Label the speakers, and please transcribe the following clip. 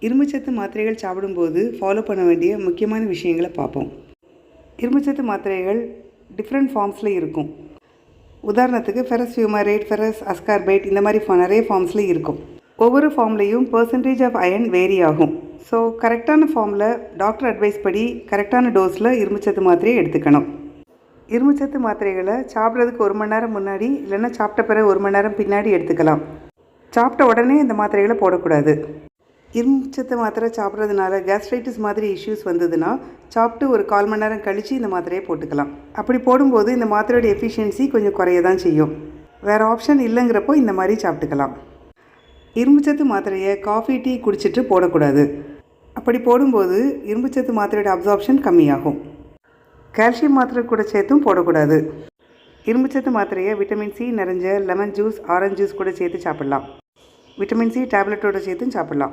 Speaker 1: இரும்புச்சத்து மாத்திரைகள் சாப்பிடும்போது ஃபாலோ பண்ண வேண்டிய முக்கியமான விஷயங்களை பார்ப்போம். இரும்புச்சத்து மாத்திரைகள் டிஃப்ரெண்ட் ஃபார்ம்ஸில் இருக்கும். உதாரணத்துக்கு ஃபெரஸ் ஃபியூமரேட் ஃபெரஸ் அஸ்கார்பேட் இந்த மாதிரி fa- நிறைய ஃபார்ம்ஸில் இருக்கும். ஒவ்வொரு ஃபார்ம்லேயும் பர்சன்டேஜ் ஆஃப் அயன் வேரி ஆகும். ஸோ கரெக்டான ஃபார்மில் டாக்டர் அட்வைஸ் படி கரெக்டான டோஸில் இரும்புச்சத்து மாத்திரையை எடுத்துக்கணும். இரும்புச்சத்து மாத்திரைகளை சாப்பிட்றதுக்கு ஒரு மணி நேரம் முன்னாடி இல்லைன்னா சாப்பிட்ட பிறகு ஒரு மணி நேரம் பின்னாடி எடுத்துக்கலாம். சாப்பிட்ட உடனே இந்த மாத்திரைகளை போடக்கூடாது. இரும்புச்சத்து மாத்திரை சாப்பிட்றதுனால கேஸ்ட்ரைட்டிஸ் மாதிரி இஷ்யூஸ் வந்ததுன்னா சாப்பிட்டு ஒரு கால் மணி நேரம் கழித்து இந்த மாத்திரையை போட்டுக்கலாம். அப்படி போடும்போது இந்த மாத்திரையோட எஃபிஷியன்சி கொஞ்சம் குறைய தான் செய்யும். வேறு ஆப்ஷன் இல்லைங்கிறப்போ இந்த மாதிரி சாப்பிட்டுக்கலாம். இரும்புச்சத்து மாத்திரையை காஃபி டீ குடிச்சிட்டு போடக்கூடாது. அப்படி போடும்போது இரும்புச்சத்து மாத்திரையோட அப்சார்ப்ஷன் கம்மியாகும். கால்சியம் மாத்திரை கூட சேர்த்தும் போடக்கூடாது. இரும்புச்சத்து மாத்திரையை விட்டமின் சி நிறைஞ்ச லெமன் ஜூஸ் ஆரஞ்சு ஜூஸ் கூட சேர்த்து சாப்பிடலாம். விட்டமின் சி டேப்லெட்டோட சேர்த்தும் சாப்பிட்லாம்.